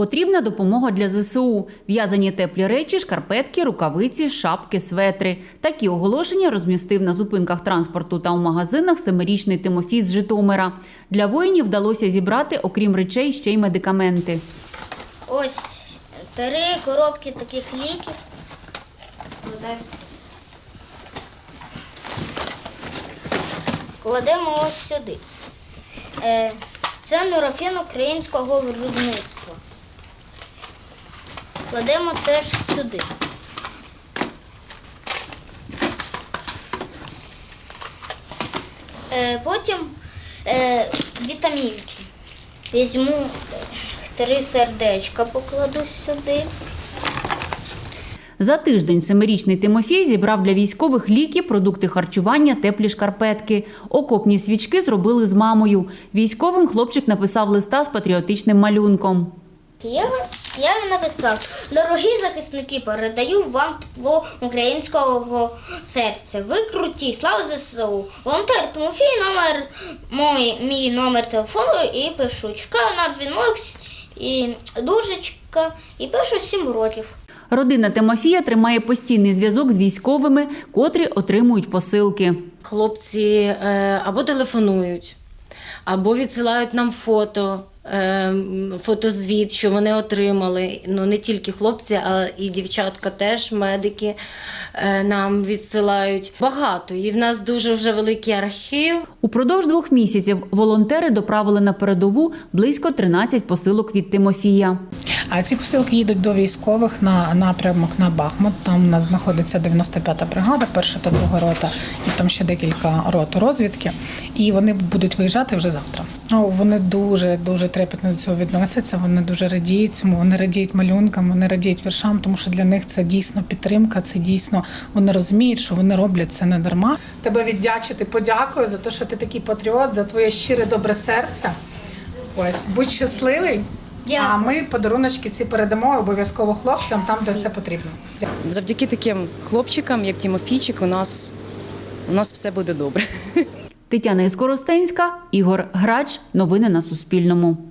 Потрібна допомога для ЗСУ. В'язані теплі речі, шкарпетки, рукавиці, шапки, светри. Такі оголошення розмістив на зупинках транспорту та у магазинах семирічний Тимофій з Житомира. Для воїнів вдалося зібрати, окрім речей, ще й медикаменти. Ось три коробки таких ліків. Кладемо ось сюди. Е, Це нурофен українського виробництва. Кладемо теж сюди. Е, Потім е, вітамінки. Візьму три сердечка, покладу сюди. За тиждень семирічний Тимофій зібрав для військових ліки, продукти харчування, теплі шкарпетки. Окопні свічки зробили з мамою. Військовим хлопчик написав листа з патріотичним малюнком. Я, я написав: дорогі захисники, передаю вам тепло українського серця. Ви круті, слава ЗСУ. Волонтер Тимофій, номер мій, мій номер телефону і пишу. Чекаю на дзвінок і дужечка, і пишу 7 років. Родина Тимофія тримає постійний зв'язок з військовими, котрі отримують посилки. Хлопці е, або телефонують, або відсилають нам фото, фотозвіт, що вони отримали. Ну не тільки хлопці, а і дівчатка теж, медики е, нам відсилають. Багато. І в нас дуже вже великий архів. Упродовж двох місяців волонтери доправили на передову близько 13 посилок від Тимофія. А ці посилки їдуть до військових на напрямок на Бахмут. Там у нас знаходиться 95-та бригада, перша та друга рота, і там ще декілька рот розвідки. І вони будуть виїжджати вже завтра. Вони дуже дуже трепетно до цього відносяться. Вони дуже радіють цьому. Вони радіють малюнкам, вони радіють віршам, тому що для них це дійсно підтримка. Це дійсно вони розуміють, що вони роблять це не дарма. Тебе віддячити, подякую за те, що ти такий патріот, за твоє щире добре серце. Ось будь щасливий. Дякую. А ми подаруночки ці передамо обов'язково хлопцям там, де це потрібно. Завдяки таким хлопчикам, як Тімофійчик, у нас, у нас все буде добре. Тетяна Іскоростенська, Ігор Грач. Новини на Суспільному.